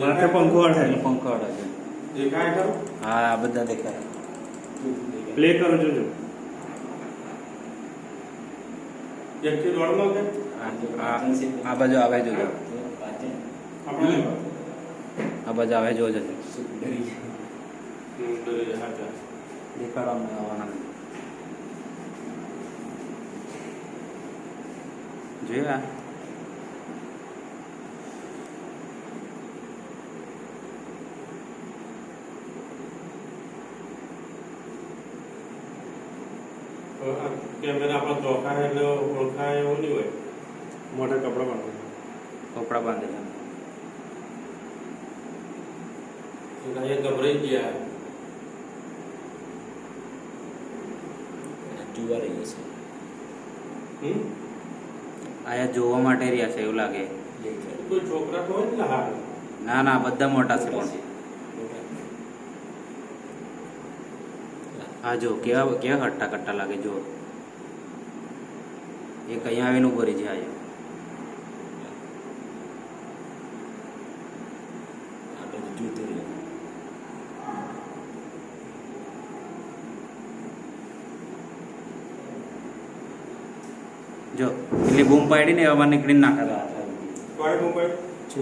માથે પંખો અડાય પંખો અડાય દેખાય ખરો હા બધા દેખાય પ્લે કરો જોજો એકથી દોડમાં કે આ બાજુ આવે જોજો આ બાજુ આવે જોજો દેખાડો અમને આવવાના જોયા અહિયાં મેને આપણ દોખા રેલો ઓળખાયો ની હોય મોટો કપડું બાંધો કપડું બાંધેલો એનો એક બરીજ છે આ ટ્યુઅર એ છે હં આયા જોવા માટે રહ્યા છે એવું લાગે કોઈ છોકરા થોય ન હાર ના ના બદ्डा મોટો છોકરો આ જો કેવા કેવા કટ્ટા કટ્ટા લાગે જો એ અહીંયા આવીને ઉભો રહી છે આ જો એટલે બૂમ પાડીને એવા નીકળીને નાખતા હતા બૂમ પાડી